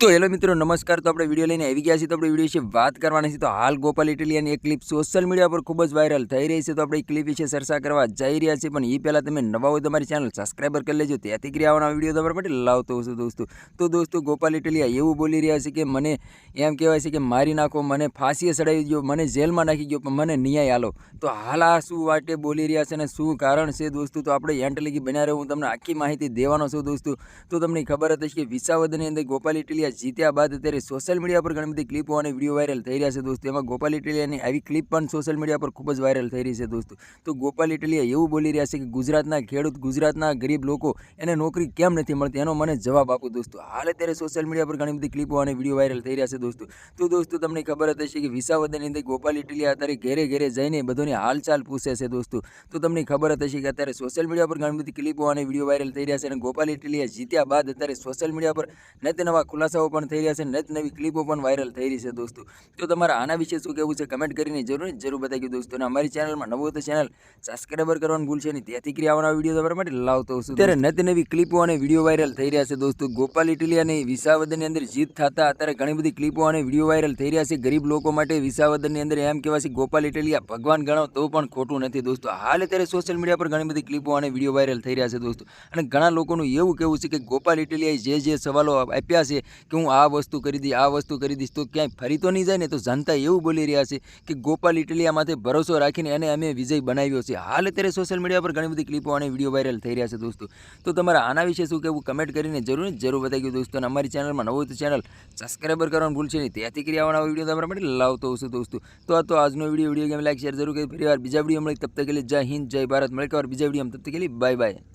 તો હેલો મિત્રો, નમસ્કાર. તો આપણે વીડિયો લઈને આવી ગયા છીએ. તો આપણે વીડિયો વિશે વાત કરવાની છે. તો હાલ ગોપાલ ઇટલિયાની એક ક્લિપ સોશિયલ મીડિયા પર ખૂબ જ વાયરલ થઈ રહી છે. તો આપણે એ ક્લિપ વિશે ચર્ચા કરવા જઈ રહ્યા છીએ. પણ એ પહેલાં તમે નવા હોય તમારી ચેનલ સબસ્ક્રાઈબર કરી લેજો. ત્યાંથી કરી વીડિયો તમારા માટે લાવતો હશું દોસ્તો. તો દોસ્તો, ગોપાલ ઇટલિયા એવું બોલી રહ્યા છે કે મને એમ કહેવાય છે કે મારી નાખો, મને ફાંસીએ ચડાવી ગયો મને જેલમાં નાખી ગયો પણ મને ન્યાય આલો. તો હાલ આ શું વાટે બોલી રહ્યા છે અને શું કારણ છે, દોસ્તો? તો આપણે એન્ટ લગી બન્યા રહ્યો હું તમને આખી માહિતી દેવાનો છું, દોસ્તો. તો તમને ખબર હતી કે વિસાવદરની અંદર ગોપાલ ઇટાલિયા જીત્યા બાદ અત્યારે સોશિયલ મીડિયા પર ઘણી બધી ક્લિપો અને વીડિયો વાયરલ થઈ રહ્યા છે દોસ્તો. એમાં ગોપાલ ઇટલિયાની આવી ક્લિપ પણ સોશિયલ મીડિયા પર ખૂબ જ વાયરલ થઈ રહી છે દોસ્તો. તો ગોપાલ ઇટલિયા એવું બોલી રહ્યા છે કે ગુજરાતના ખેડૂત, ગુજરાતના ગરીબ લોકો એને નોકરી કેમ નથી મળતી? એનો મને જવાબ આપો દોસ્તો. હાલ અત્યારે સોશિયલ મીડિયા પર ઘણી બધી ક્લિપો અને વીડિયો વાયરલ થઈ રહ્યા છે દોસ્તો. તો દોસ્તો તમને ખબર જ હશે કે વિસાવદરની અંદર ગોપાલ ઇટલિયા અત્યારે ઘેરે ઘેરે જઈને બધાની હાલચાલ પૂછે છે દોસ્તો. તો તમને ખબર હશે કે અત્યારે સોશિયલ મીડિયા પર ઘણી બધી ક્લિપો અને વીડિયો વાયરલ થઈ રહ્યા છે અને ગોપાલ ઇટલિયા જીત્યા બાદ અત્યારે સોશિયલ મીડિયા પર નત નવા ખુલાસાઓ પણ થઈ રહ્યા છે નત નવી ક્લિપો પણ વાયરલ થઈ રહી છે દોસ્તો. તો તમારા આના વિશે શું કહેવું છે કમેન્ટ કરીને જરૂર જરૂર બતાવી દોસ્તો. અને અમારી ચેનલમાં નવો તો ચેનલ સબસ્ક્રાઈબર કરવાનું ભૂલશે નહીં. ત્યાંથી કરી આવવાના વીડિયો તમારા માટે લાવતો છું ત્યારે નત નવી ક્લિપો અને વીડિયો વાયરલ થઈ રહ્યા છે દોસ્તો. ગોપાલ ઇટલી અને વિસાવદનની અંદર જીત થતા અત્યારે ઘણી બધી ક્લિપો અને વીડિયો વાયરલ થઈ રહ્યા છે. ગરીબ લોકો માટે વિસાવદનની અંદર એમ કહેવાય છે ગોપાલ ઇટાલિયા ભગવાન ગણો તો પણ ખોટું નથી દોસ્તો. હાલ અત્યારે સોશિયલ મીડિયા પર ઘણી બધી ક્લિપો અને વીડિયો વાયરલ થઈ રહ્યા છે દોસ્તો. અને ઘણા લોકોનું એવું કહેવું છે કે ગોપાલ ઇટાલિયાએ જે જે સવાલો આપ્યા છે કે હું આ વસ્તુ કરી દઈશ, આ વસ્તુ કરી દઈશ, તો ક્યાંય ફરી તો નહીં જાય ને? તો જનતા એવું બોલી રહ્યા છે કે ગોપાલ ઇટલિયામાંથી ભરોસો રાખીને એને અમે વિજય બનાવ્યો છે. હાલ અત્યારે સોશિયલ મીડિયા પર ઘણી બધી ક્લિપો અને વીડિયો વાયરલ થઈ રહ્યા છે દોસ્તો. તો તમારા આના વિશે શું કહેવું? કમેન્ટ કરીને જરૂર જરૂર બતાવી ગયું દોસ્તો. અને અમારી ચેનલમાં નવું તો ચેનલ સબસ્ક્રાઈબર કરવાનું ભૂલશે નહીં. ત્યાંથી કરી આવવાના વીડિયો તમારા માટે લાવતો હશે દોસ્તો. તો આ તો આજનો video. Video game like share જરૂર કરી. ફરી વાર બીજા વીડિયો મળી તબ તક જય હિન્દ, જય ભારત. મળે કે બીજા વીડિયો તબ તક બાય બાય